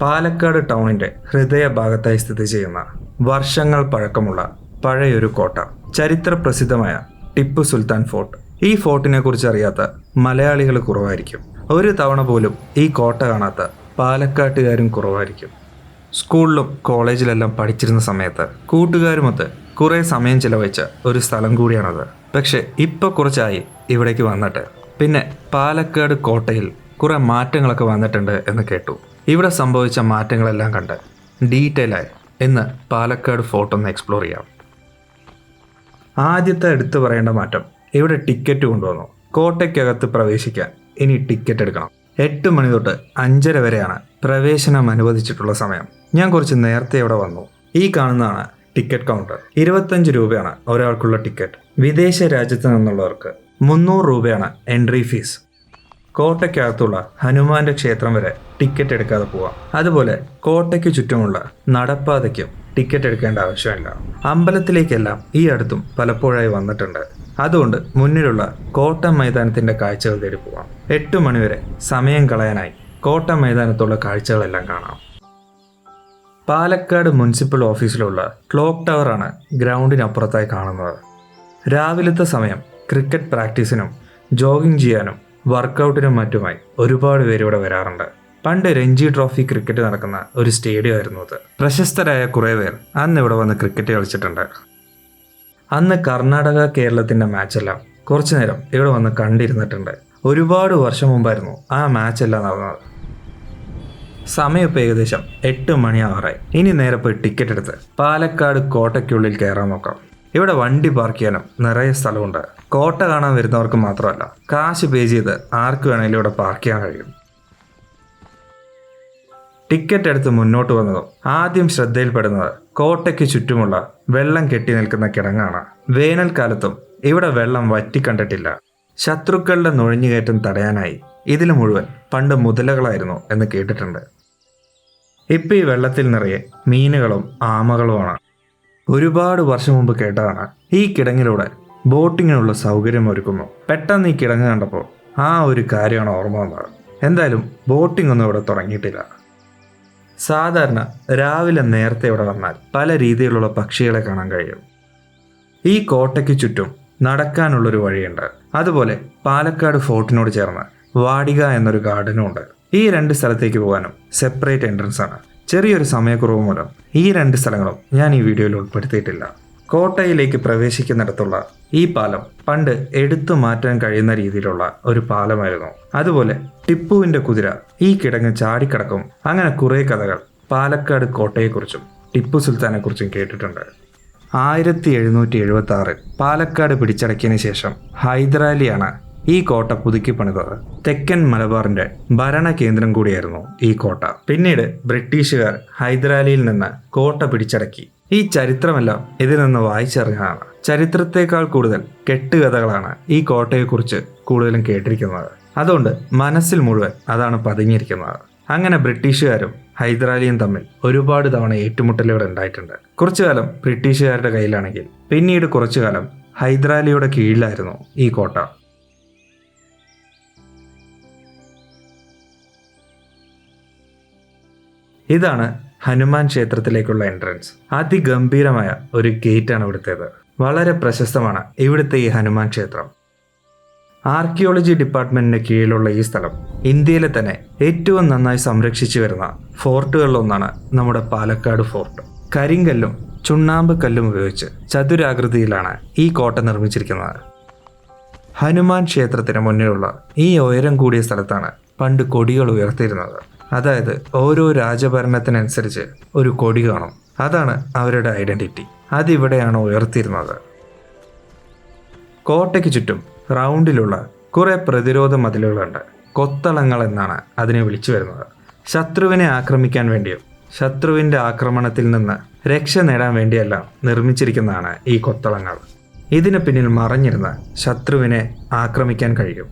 പാലക്കാട് ടൗണിന്റെ ഹൃദയഭാഗത്തായി സ്ഥിതി ചെയ്യുന്ന വർഷങ്ങൾ പഴക്കമുള്ള പഴയൊരു കോട്ട. ചരിത്ര പ്രസിദ്ധമായ ടിപ്പു സുൽത്താൻ ഫോർട്ട്. ഈ ഫോർട്ടിനെ കുറിച്ച് അറിയാത്ത മലയാളികൾ കുറവായിരിക്കും. ഒരു തവണ പോലും ഈ കോട്ട കാണാത്ത പാലക്കാട്ടുകാരും കുറവായിരിക്കും. സ്കൂളിലും കോളേജിലെല്ലാം പഠിച്ചിരുന്ന സമയത്ത് കൂട്ടുകാരുമൊത്ത് കുറേ സമയം ചിലവഴിച്ച ഒരു സ്ഥലം കൂടിയാണത്. പക്ഷെ ഇപ്പോൾ കുറച്ചായി ഇവിടേക്ക് വന്നിട്ട്. പിന്നെ പാലക്കാട് കോട്ടയിൽ കുറേ മാറ്റങ്ങളൊക്കെ വന്നിട്ടുണ്ട് എന്ന് കേട്ടു. ഇവിടെ സംഭവിച്ച മാറ്റങ്ങളെല്ലാം കണ്ട് ഡീറ്റെയിൽ ആയി ഇന്ന് പാലക്കാട് ഫോർട്ട് ഒന്ന് എക്സ്പ്ലോർ ചെയ്യാം. ആദ്യത്തെ എടുത്തു പറയേണ്ട മാറ്റം ഇവിടെ ടിക്കറ്റ് കൊണ്ടുവന്നു. കോട്ടയ്ക്കകത്ത് പ്രവേശിക്കാൻ ഇനി ടിക്കറ്റ് എടുക്കണം. എട്ട് മണി തൊട്ട് അഞ്ചര വരെയാണ് പ്രവേശനം അനുവദിച്ചിട്ടുള്ള സമയം. ഞാൻ കുറച്ച് നേരത്തെ ഇവിടെ വന്നു. ഈ കാണുന്നതാണ് ടിക്കറ്റ് കൗണ്ടർ ഇരുപത്തഞ്ച് രൂപയാണ് ഒരാൾക്കുള്ള ടിക്കറ്റ് വിദേശ രാജ്യത്ത് നിന്നുള്ളവർക്ക് മുന്നൂറ് രൂപയാണ് എൻട്രി ഫീസ് കോട്ടയ്ക്കകത്തുള്ള ഹനുമാന്റെ ക്ഷേത്രം വരെ ടിക്കറ്റ് എടുക്കാതെ പോവാം. അതുപോലെ കോട്ടയ്ക്ക് ചുറ്റുമുള്ള നടപ്പാതയ്ക്കും ടിക്കറ്റ് എടുക്കേണ്ട ആവശ്യമില്ല. അമ്പലത്തിലേക്കെല്ലാം ഈ അടുത്തും പലപ്പോഴായി വന്നിട്ടുണ്ട്. അതുകൊണ്ട് മുന്നിലുള്ള കോട്ട മൈതാനത്തിന്റെ കാഴ്ചകൾ തേടി പോവാം. എട്ട് മണിവരെ സമയം കളയാനായി കോട്ട മൈതാനത്തുള്ള കാഴ്ചകളെല്ലാം കാണാം. പാലക്കാട് മുനിസിപ്പൽ ഓഫീസിലുള്ള ക്ലോക്ക് ടവറാണ് ഗ്രൗണ്ടിനപ്പുറത്തായി കാണുന്നത്. രാവിലത്തെ സമയം ക്രിക്കറ്റ് പ്രാക്ടീസിനും ജോഗിംഗ് ചെയ്യാനും വർക്കൗട്ടിനും മറ്റുമായി ഒരുപാട് പേര് ഇവിടെ വരാറുണ്ട്. പണ്ട് രഞ്ജി ട്രോഫി ക്രിക്കറ്റ് നടക്കുന്ന ഒരു സ്റ്റേഡിയം ആയിരുന്നു അത്. പ്രശസ്തരായ കുറേ പേർ അന്ന് ഇവിടെ വന്ന് ക്രിക്കറ്റ് കളിച്ചിട്ടുണ്ട്. അന്ന് കർണാടക കേരളത്തിന്റെ മാച്ചെല്ലാം കുറച്ചു നേരം ഇവിടെ വന്ന് കണ്ടിരുന്നിട്ടുണ്ട്. ഒരുപാട് വർഷം മുമ്പായിരുന്നു ആ മാച്ചെല്ലാം നടന്നത്. സമയം ഇപ്പോൾ ഏകദേശം എട്ട് മണിയാവാറായി. ഇനി നേരെ പോയി ടിക്കറ്റ് എടുത്ത് പാലക്കാട് കോട്ടയ്ക്കുള്ളിൽ കയറാൻ നോക്കാം. ഇവിടെ വണ്ടി പാർക്ക് ചെയ്യാനും നിറയെ സ്ഥലമുണ്ട്. കോട്ട കാണാൻ വരുന്നവർക്ക് മാത്രമല്ല കാശ് പേ ചെയ്ത് ആർക്ക് വേണമെങ്കിലും ഇവിടെ പാർക്ക് ചെയ്യാൻ കഴിയും. ടിക്കറ്റ് എടുത്ത് മുന്നോട്ട് വന്നതും ആദ്യം ശ്രദ്ധയിൽപ്പെടുന്നത് കോട്ടയ്ക്ക് ചുറ്റുമുള്ള വെള്ളം കെട്ടി നിൽക്കുന്ന കിടങ്ങാണ്. വേനൽക്കാലത്തും ഇവിടെ വെള്ളം വറ്റിക്കണ്ടിട്ടില്ല ശത്രുക്കളുടെ നുഴഞ്ഞുകയറ്റം തടയാനായി ഇതിൽ മുഴുവൻ പണ്ട് മുതലകളായിരുന്നു എന്ന് കേട്ടിട്ടുണ്ട്. ഇപ്പം ഈ വെള്ളത്തിൽ നിറയെ മീനുകളും ആമകളുമാണ്. ഒരുപാട് വർഷം മുമ്പ് കേട്ടതാണ്. ഈ കിടങ്ങിലൂടെ ബോട്ടിങ്ങിനുള്ള സൗകര്യം ഒരുക്കുന്നു. പെട്ടെന്ന് ഈ കിടങ്ങ് കണ്ടപ്പോൾ ആ ഒരു കാര്യമാണ് ഓർമ്മ വന്നത്. എന്തായാലും ബോട്ടിംഗ് ഒന്നും ഇവിടെ തുടങ്ങിയിട്ടില്ല. സാധാരണ രാവിലെ നേരത്തെ ഇവിടെ വന്നാൽ പല രീതിയിലുള്ള പക്ഷികളെ കാണാൻ കഴിയും. ഈ കോട്ടയ്ക്ക് ചുറ്റും നടക്കാനുള്ളൊരു വഴിയുണ്ട്. അതുപോലെ പാലക്കാട് ഫോർട്ടിനോട് ചേർന്ന് വാടിക എന്നൊരു ഗാർഡനും ഉണ്ട്. ഈ രണ്ട് സ്ഥലത്തേക്ക് പോകാനും സെപ്പറേറ്റ് എൻട്രൻസ് ആണ് ചെറിയൊരു സമയക്കുറവ് മൂലം ഈ രണ്ട് സ്ഥലങ്ങളും ഞാൻ ഈ വീഡിയോയിൽ ഉൾപ്പെടുത്തിയിട്ടില്ല. കോട്ടയിലേക്ക് പ്രവേശിക്കുന്നിടത്തുള്ള ഈ പാലം പണ്ട് എടുത്തു മാറ്റാൻ കഴിയുന്ന രീതിയിലുള്ള ഒരു പാലമായിരുന്നു. അതുപോലെ ടിപ്പുവിന്റെ കുതിര ഈ കിടങ്ങ് ചാടിക്കിടക്കും. അങ്ങനെ കുറേ കഥകൾ പാലക്കാട് കോട്ടയെക്കുറിച്ചും ടിപ്പു സുൽത്താനെക്കുറിച്ചും കേട്ടിട്ടുണ്ട്. ആയിരത്തി എഴുന്നൂറ്റി എഴുപത്തി ആറിൽ പാലക്കാട് പിടിച്ചടക്കിയതിനു ശേഷം ഹൈദരാലിയാണ് ഈ കോട്ട പുതുക്കി പണിതത്. തെക്കൻ മലബാറിന്റെ ഭരണ കേന്ദ്രം കൂടിയായിരുന്നു ഈ കോട്ട. പിന്നീട് ബ്രിട്ടീഷുകാർ ഹൈദരാലിയിൽ നിന്ന് കോട്ട പിടിച്ചടക്കി. ഈ ചരിത്രമെല്ലാം ഇതിൽ നിന്ന് വായിച്ചറിഞ്ഞതാണ്. ചരിത്രത്തെക്കാൾ കൂടുതൽ കെട്ടുകഥകളാണ് ഈ കോട്ടയെക്കുറിച്ച് കൂടുതലും കേട്ടിരിക്കുന്നത്. അതുകൊണ്ട് മനസ്സിൽ മുഴുവൻ അതാണ് പതിഞ്ഞിരിക്കുന്നത്. അങ്ങനെ ബ്രിട്ടീഷുകാരും ഹൈദരാലിയും തമ്മിൽ ഒരുപാട് തവണ ഏറ്റുമുട്ടലുകൾ ഉണ്ടായിട്ടുണ്ട്. കുറച്ചു കാലം ബ്രിട്ടീഷുകാരുടെ കയ്യിലാണെങ്കിൽ പിന്നീട് കുറച്ചു കാലം ഹൈദരാലിയുടെ കീഴിലായിരുന്നു ഈ കോട്ട. ഇതാണ് ഹനുമാൻ ക്ഷേത്രത്തിലേക്കുള്ള എൻട്രൻസ് അതിഗംഭീരമായ ഒരു ഗേറ്റാണ് ഇവിടുത്തേത്. വളരെ പ്രശസ്തമാണ് ഇവിടുത്തെ ഈ ഹനുമാൻ ക്ഷേത്രം. ആർക്കിയോളജി ഡിപ്പാർട്ട്മെന്റിന്റെ കീഴിലുള്ള ഈ സ്ഥലം ഇന്ത്യയിലെ തന്നെ ഏറ്റവും നന്നായി സംരക്ഷിച്ചു വരുന്ന ഫോർട്ടുകളിലൊന്നാണ് നമ്മുടെ പാലക്കാട് ഫോർട്ട്. കരിങ്കല്ലും ചുണ്ണാമ്പ് കല്ലും ഉപയോഗിച്ച് ചതുരാകൃതിയിലാണ് ഈ കോട്ട നിർമ്മിച്ചിരിക്കുന്നത്. ഹനുമാൻ ക്ഷേത്രത്തിന് മുന്നിലുള്ള ഈ ഉയരം കൂടിയ സ്ഥലത്താണ് പണ്ട് കൊടികൾ ഉയർത്തിയിരുന്നത്. അതായത് ഓരോ രാജഭരണത്തിനനുസരിച്ച് ഒരു കൊടി കാണും. അതാണ് അവരുടെ ഐഡന്റിറ്റി. അതിവിടെയാണ് ഉയർത്തിയിരുന്നത്. കോട്ടയ്ക്ക് ചുറ്റും റൗണ്ടിലുള്ള കുറേ പ്രതിരോധ മതിലുകളുണ്ട്. കൊത്തളങ്ങൾ എന്നാണ് അതിനെ വിളിച്ചു വരുന്നത്. ശത്രുവിനെ ആക്രമിക്കാൻ വേണ്ടിയും ശത്രുവിന്റെ ആക്രമണത്തിൽ നിന്ന് രക്ഷ നേടാൻ വേണ്ടിയെല്ലാം നിർമ്മിച്ചിരിക്കുന്നതാണ് ഈ കൊത്തളങ്ങൾ. ഇതിന് പിന്നിൽ മറഞ്ഞിരുന്ന ശത്രുവിനെ ആക്രമിക്കാൻ കഴിയും.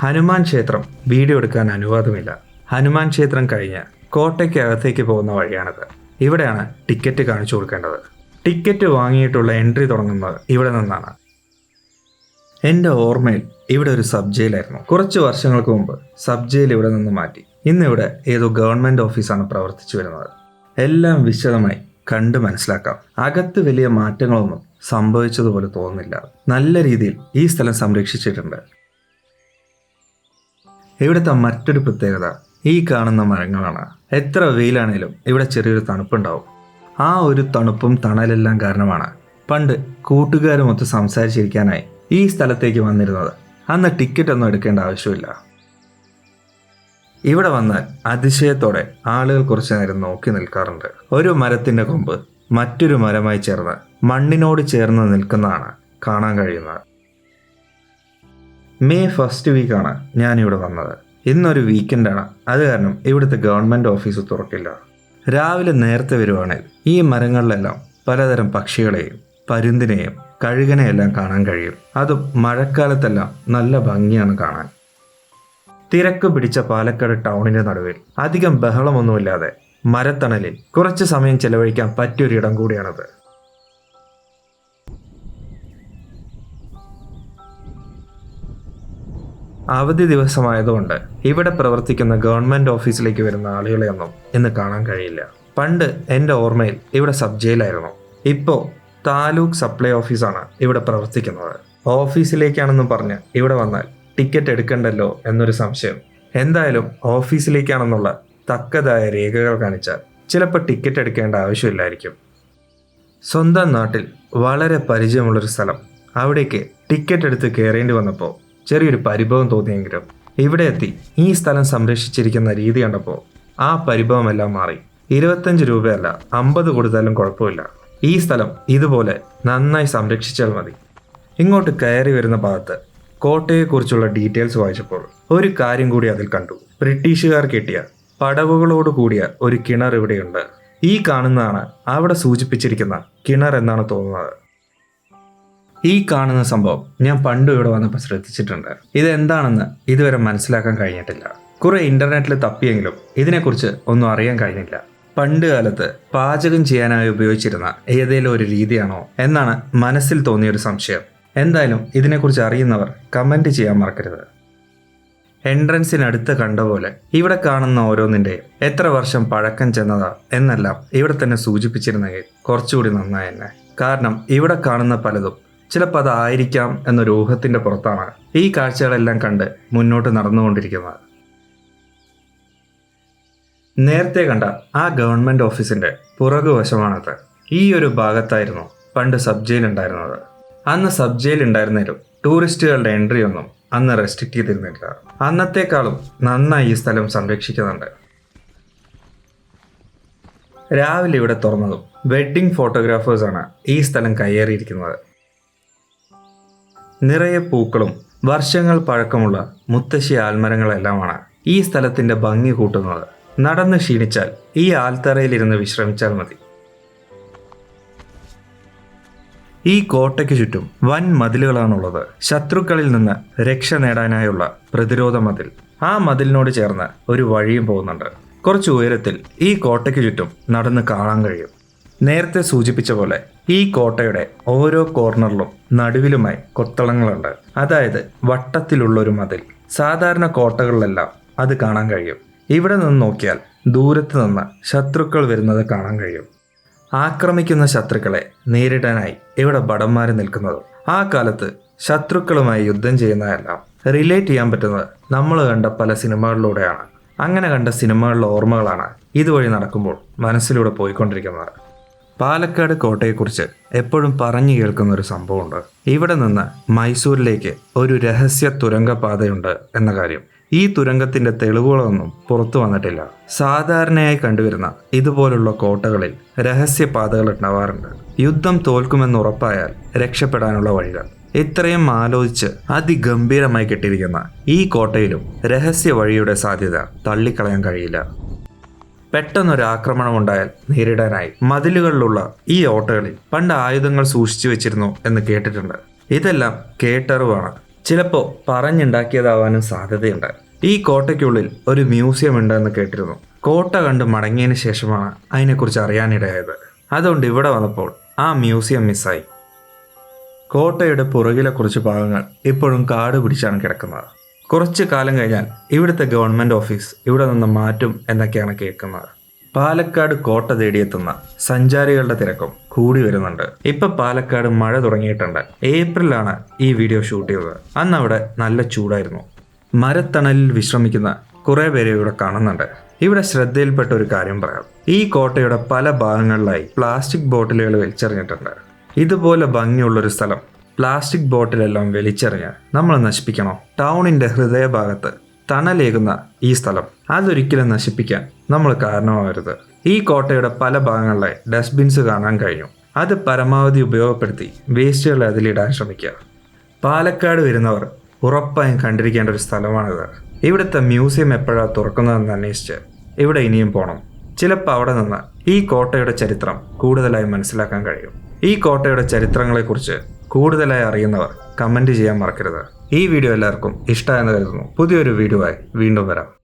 ഹനുമാൻ ക്ഷേത്രം വീഡിയോ എടുക്കാൻ അനുവാദമില്ല. ഹനുമാൻ ക്ഷേത്രം കഴിഞ്ഞ് കോട്ടയ്ക്കകത്തേക്ക് പോകുന്ന വഴിയാണിത്. ഇവിടെയാണ് ടിക്കറ്റ് കാണിച്ചു കൊടുക്കേണ്ടത്. ടിക്കറ്റ് വാങ്ങിയിട്ടുള്ള എൻട്രി തുടങ്ങുന്നത് ഇവിടെ നിന്നാണ്. എന്റെ ഓർമ്മയിൽ ഇവിടെ ഒരു സബ് ജയിലായിരുന്നു കുറച്ച് വർഷങ്ങൾക്ക് മുമ്പ് സബ് ജയിൽ ഇവിടെ നിന്ന് മാറ്റി. ഇന്നിവിടെ ഏതോ ഗവൺമെന്റ് ഓഫീസാണ് പ്രവർത്തിച്ചു വരുന്നത്. എല്ലാം വിശദമായി കണ്ടു മനസ്സിലാക്കാം. അകത്ത് വലിയ മാറ്റങ്ങളൊന്നും സംഭവിച്ചതുപോലെ തോന്നുന്നില്ല. നല്ല രീതിയിൽ ഈ സ്ഥലം സംരക്ഷിച്ചിട്ടുണ്ട്. ഇവിടുത്തെ മറ്റൊരു പ്രത്യേകത ഈ കാണുന്ന മരങ്ങളാണ്. എത്ര വെയിലാണേലും ഇവിടെ ചെറിയൊരു തണുപ്പുണ്ടാവും. ആ ഒരു തണുപ്പും തണലെല്ലാം കാരണമാണ് പണ്ട് കൂട്ടുകാരുമൊത്ത് സംസാരിച്ചിരിക്കാനായി ഈ സ്ഥലത്തേക്ക് വന്നിരുന്നത്. അന്ന് ടിക്കറ്റ് ഒന്നും എടുക്കേണ്ട ആവശ്യമില്ല. ഇവിടെ വന്നാൽ അതിശയത്തോടെ ആളുകൾ കുറച്ചു നേരം നോക്കി നിൽക്കാറുണ്ട്. ഒരു മരത്തിന്റെ കൊമ്പ് മറ്റൊരു മരമായി ചേർന്ന് മണ്ണിനോട് ചേർന്ന് നിൽക്കുന്നതാണ് കാണാൻ കഴിയുന്നത്. മെയ് ഫസ്റ്റ് വീക്കാണ് ഞാനിവിടെ വന്നത്. ഇന്നൊരു വീക്കെൻഡാണ് അത് കാരണം ഇവിടുത്തെ ഗവൺമെന്റ് ഓഫീസ് തുറക്കില്ല. രാവിലെ നേരത്തെ വരുവാണെങ്കിൽ ഈ മരങ്ങളിലെല്ലാം പലതരം പക്ഷികളെയും പരുന്തിനെയും കഴുകനെയെല്ലാം കാണാൻ കഴിയും. അതും മഴക്കാലത്തെല്ലാം നല്ല ഭംഗിയാണ് കാണാൻ. തിരക്ക് പിടിച്ച പാലക്കാട് ടൗണിന്റെ നടുവിൽ അധികം ബഹളമൊന്നുമില്ലാതെ മരത്തണലിൽ കുറച്ച് സമയം ചെലവഴിക്കാൻ പറ്റിയൊരിടം കൂടിയാണത്. അവധി ദിവസമായതുകൊണ്ട് ഇവിടെ പ്രവർത്തിക്കുന്ന ഗവൺമെന്റ് ഓഫീസിലേക്ക് വരുന്ന ആളുകളെയൊന്നും ഇന്ന് കാണാൻ കഴിയില്ല. പണ്ട് എന്റെ ഓർമ്മയിൽ ഇവിടെ സബ് ജയിലായിരുന്നു. ഇപ്പോൾ താലൂക്ക് സപ്ലൈ ഓഫീസാണ് ഇവിടെ പ്രവർത്തിക്കുന്നത്. ഓഫീസിലേക്കാണെന്നും പറഞ്ഞ് ഇവിടെ വന്നാൽ ടിക്കറ്റ് എടുക്കണ്ടല്ലോ എന്നൊരു സംശയം. എന്തായാലും ഓഫീസിലേക്കാണെന്നുള്ള തക്കതായ രേഖകൾ കാണിച്ചാൽ ചിലപ്പോൾ ടിക്കറ്റ് എടുക്കേണ്ട ആവശ്യമില്ലായിരിക്കും. സ്വന്തം നാട്ടിൽ വളരെ പരിചയമുള്ളൊരു സ്ഥലം. അവിടേക്ക് ടിക്കറ്റ് എടുത്ത് കയറേണ്ടി വന്നപ്പോൾ ചെറിയൊരു പരിഭവം തോന്നിയെങ്കിലും ഇവിടെ എത്തി ഈ സ്ഥലം സംരക്ഷിച്ചിരിക്കുന്ന രീതി കണ്ടപ്പോൾ ആ പരിഭവമെല്ലാം മാറി. ഇരുപത്തഞ്ച് രൂപയല്ല അമ്പത് കൊടുത്താലും കുഴപ്പമില്ല. ഈ സ്ഥലം ഇതുപോലെ നന്നായി സംരക്ഷിച്ചാൽ മതി. ഇങ്ങോട്ട് കയറി വരുന്ന ഭാഗത്ത് കോട്ടയെക്കുറിച്ചുള്ള ഡീറ്റെയിൽസ് വായിച്ചപ്പോൾ ഒരു കാര്യം കൂടി അതിൽ കണ്ടു. ബ്രിട്ടീഷുകാർ കെട്ടിയ പടവുകളോട് കൂടിയ ഒരു കിണർ ഇവിടെയുണ്ട്. ഈ കാണുന്നതാണ് അവിടെ സൂചിപ്പിച്ചിരിക്കുന്ന കിണർ എന്നാണ് തോന്നുന്നത്. ഈ കാണുന്ന സംഭവം ഞാൻ പണ്ട് ഇവിടെ വന്നപ്പോൾ ശ്രദ്ധിച്ചിട്ടുണ്ട്. ഇത് എന്താണെന്ന് ഇതുവരെ മനസ്സിലാക്കാൻ കഴിഞ്ഞിട്ടില്ല. കുറെ ഇന്റർനെറ്റിൽ തപ്പിയെങ്കിലും ഇതിനെക്കുറിച്ച് ഒന്നും അറിയാൻ കഴിഞ്ഞില്ല. പണ്ട് കാലത്ത് പാചകം ചെയ്യാനായി ഉപയോഗിച്ചിരുന്ന ഏതെങ്കിലും ഒരു രീതിയാണോ എന്നാണ് മനസ്സിൽ തോന്നിയൊരു സംശയം. എന്തായാലും ഇതിനെക്കുറിച്ച് അറിയുന്നവർ കമന്റ് ചെയ്യാൻ മറക്കരുത്. എൻട്രൻസിനടുത്ത് കണ്ട പോലെ ഇവിടെ കാണുന്ന ഓരോന്നിന്റെ എത്ര വർഷം പഴക്കം ചെന്നതാ എന്നെല്ലാം ഇവിടെ തന്നെ സൂചിപ്പിച്ചിരുന്നെങ്കിൽ കുറച്ചുകൂടി നന്നായി തന്നെ കാരണം ഇവിടെ കാണുന്ന പലതും ചിലപ്പോൾ അതായിരിക്കാം എന്നൊരു ഊഹത്തിന്റെ പുറത്താണ് ഈ കാഴ്ചകളെല്ലാം കണ്ട് മുന്നോട്ട് നടന്നുകൊണ്ടിരിക്കുന്നത്. നേരത്തെ കണ്ട ആ ഗവൺമെന്റ് ഓഫീസിന്റെ പുറകുവശമാണത് ഈ ഒരു ഭാഗത്തായിരുന്നു പണ്ട് സബ് ജയിൽ ഉണ്ടായിരുന്നത്. അന്ന് സബ് ജയിൽ ഉണ്ടായിരുന്നതിലും ടൂറിസ്റ്റുകളുടെ എൻട്രി ഒന്നും അന്ന് റെസ്ട്രിക്ട് ചെയ്തിരുന്നില്ല. അന്നത്തെക്കാളും നന്നായി ഈ സ്ഥലം സംരക്ഷിക്കുന്നുണ്ട്. രാവിലെ ഇവിടെ തുറന്നതും വെഡ്ഡിംഗ് ഫോട്ടോഗ്രാഫേഴ്സാണ് ഈ സ്ഥലം കയ്യേറിയിരിക്കുന്നത്. നിറയെ പൂക്കളും വർഷങ്ങൾ പഴക്കമുള്ള മുത്തശ്ശി ആൽമരങ്ങളെല്ലാമാണ് ഈ സ്ഥലത്തിന്റെ ഭംഗി കൂട്ടുന്നത്. നടന്ന് ക്ഷീണിച്ചാൽ ഈ ആൽത്തറയിലിരുന്ന് വിശ്രമിച്ചാൽ മതി. ഈ കോട്ടയ്ക്ക് ചുറ്റും വൻ മതിലുകളാണുള്ളത്. ശത്രുക്കളിൽ നിന്ന് രക്ഷ നേടാനായുള്ള പ്രതിരോധ മതിൽ. ആ മതിലിനോട് ചേർന്ന് ഒരു വഴിയും പോകുന്നുണ്ട്. കുറച്ച് ഉയരത്തിൽ ഈ കോട്ടയ്ക്ക് ചുറ്റും നടന്ന് കാണാൻ കഴിയും. നേരത്തെ സൂചിപ്പിച്ച പോലെ ഈ കോട്ടയുടെ ഓരോ കോർണറിലും നടുവിലുമായി കൊത്തളങ്ങളുണ്ട്. അതായത് വട്ടത്തിലുള്ള ഒരു മതിൽ. സാധാരണ കോട്ടകളിലെല്ലാം അത് കാണാൻ കഴിയും. ഇവിടെ നിന്ന് നോക്കിയാൽ ദൂരത്ത് നിന്ന് ശത്രുക്കൾ വരുന്നത് കാണാൻ കഴിയും. ആക്രമിക്കുന്ന ശത്രുക്കളെ നേരിടാനായി ഇവിടെ ഭടന്മാർ നിൽക്കുന്നത്. ആ കാലത്ത് ശത്രുക്കളുമായി യുദ്ധം ചെയ്യുന്നതെല്ലാം റിലേറ്റ് ചെയ്യാൻ പറ്റുന്നത് നമ്മൾ കണ്ട പല സിനിമകളിലൂടെയാണ്. അങ്ങനെ കണ്ട സിനിമകളിലെ ഓർമ്മകളാണ് ഇതുവഴി നടക്കുമ്പോൾ മനസ്സിലൂടെ പോയിക്കൊണ്ടിരിക്കുന്നത്. പാലക്കാട് കോട്ടയെക്കുറിച്ച് എപ്പോഴും പറഞ്ഞു കേൾക്കുന്ന ഒരു സംഭവമുണ്ട്. ഇവിടെ നിന്ന് മൈസൂരിലേക്ക് ഒരു രഹസ്യ തുരങ്കപാതയുണ്ട് എന്ന കാര്യം. ഈ തുരങ്കത്തിന്റെ തെളിവുകളൊന്നും പുറത്തു വന്നിട്ടില്ല. സാധാരണയായി കണ്ടുവരുന്ന ഇതുപോലുള്ള കോട്ടകളിൽ രഹസ്യപാതകൾ ഉണ്ടാവാറുണ്ട്. യുദ്ധം തോൽക്കുമെന്ന് ഉറപ്പായാൽ രക്ഷപ്പെടാനുള്ള വഴികൾ. ഇത്രയും ആലോചിച്ച് അതിഗംഭീരമായി കെട്ടിയിരിക്കുന്ന ഈ കോട്ടയിലും രഹസ്യ വഴിയുടെ സാധ്യത തള്ളിക്കളയാൻ കഴിയില്ല. പെട്ടെന്നൊരു ആക്രമണം ഉണ്ടായാൽ നേരിടാനായി മതിലുകളിലുള്ള ഈ ഓട്ടകളിൽ പണ്ട് ആയുധങ്ങൾ സൂക്ഷിച്ചു വെച്ചിരുന്നു എന്ന് കേട്ടിട്ടുണ്ട്. ഇതെല്ലാം കേട്ടറിവാണ്. ചിലപ്പോൾ പറഞ്ഞുണ്ടാക്കിയതാവാനും സാധ്യതയുണ്ട്. ഈ കോട്ടയ്ക്കുള്ളിൽ ഒരു മ്യൂസിയം ഉണ്ട് എന്ന് കേട്ടിരുന്നു. കോട്ട കണ്ട് മടങ്ങിയതിന് ശേഷമാണ് അതിനെക്കുറിച്ച് അറിയാനിടയായത്. അതുകൊണ്ട് ഇവിടെ വന്നപ്പോൾ ആ മ്യൂസിയം മിസ്സായി. കോട്ടയുടെ പുറകിലെ കുറച്ച് ഭാഗങ്ങൾ ഇപ്പോഴും കാട് പിടിച്ചാണ് കിടക്കുന്നത്. കുറച്ചു കാലം കഴിഞ്ഞാൽ ഇവിടുത്തെ ഗവൺമെന്റ് ഓഫീസ് ഇവിടെ നിന്ന് മാറ്റും എന്നൊക്കെയാണ് കേൾക്കുന്നത്. പാലക്കാട് കോട്ട തേടിയെത്തുന്ന സഞ്ചാരികളുടെ തിരക്കും കൂടി വരുന്നുണ്ട്. ഇപ്പൊ പാലക്കാട് മഴ തുടങ്ങിയിട്ടുണ്ട്. ഏപ്രിലാണ് ഈ വീഡിയോ ഷൂട്ട് ചെയ്തത്. അന്ന് അവിടെ നല്ല ചൂടായിരുന്നു. മരത്തണലിൽ വിശ്രമിക്കുന്ന കുറെ പേരെ ഇവിടെ കാണുന്നുണ്ട്. ഇവിടെ ശ്രദ്ധയിൽപ്പെട്ട ഒരു കാര്യം പറയാം. ഈ കോട്ടയുടെ പല ഭാഗങ്ങളിലായി പ്ലാസ്റ്റിക് ബോട്ടിലുകൾ വലിച്ചെറിഞ്ഞിട്ടുണ്ട്. ഇതുപോലെ ഭംഗിയുള്ളൊരു സ്ഥലം പ്ലാസ്റ്റിക് ബോട്ടിലെല്ലാം വലിച്ചെറിഞ്ഞ് നമ്മൾ നശിപ്പിക്കണോ? ടൗണിന്റെ ഹൃദയഭാഗത്ത് തണലേകുന്ന ഈ സ്ഥലം അതൊരിക്കലും നശിപ്പിക്കാൻ നമ്മൾ കാരണമാവരുത്. ഈ കോട്ടയുടെ പല ഭാഗങ്ങളിലെ ഡസ്റ്റ്ബിൻസ് കാണാൻ കഴിഞ്ഞു. അത് പരമാവധി ഉപയോഗപ്പെടുത്തി വേസ്റ്റുകൾ അതിലിടാൻ ശ്രമിക്കുക. പാലക്കാട് വരുന്നവർ ഉറപ്പായും കണ്ടിരിക്കേണ്ട ഒരു സ്ഥലമാണിത്. ഇവിടുത്തെ മ്യൂസിയം എപ്പോഴാണ് തുറക്കുന്നതെന്ന് അന്വേഷിച്ച് ഇവിടെ ഇനിയും പോകണം ചിലപ്പോൾ അവിടെ നിന്ന് ഈ കോട്ടയുടെ ചരിത്രം കൂടുതലായി മനസ്സിലാക്കാൻ കഴിയും. ഈ കോട്ടയുടെ ചരിത്രങ്ങളെക്കുറിച്ച് കൂടുതലായി അറിയുന്നവർ കമന്റ് ചെയ്യാൻ മറക്കരുത്. ഈ വീഡിയോ എല്ലാവർക്കും ഇഷ്ടമായെന്ന് കരുതുന്നു. പുതിയൊരു വീഡിയോ ആയി വീണ്ടും വരാം.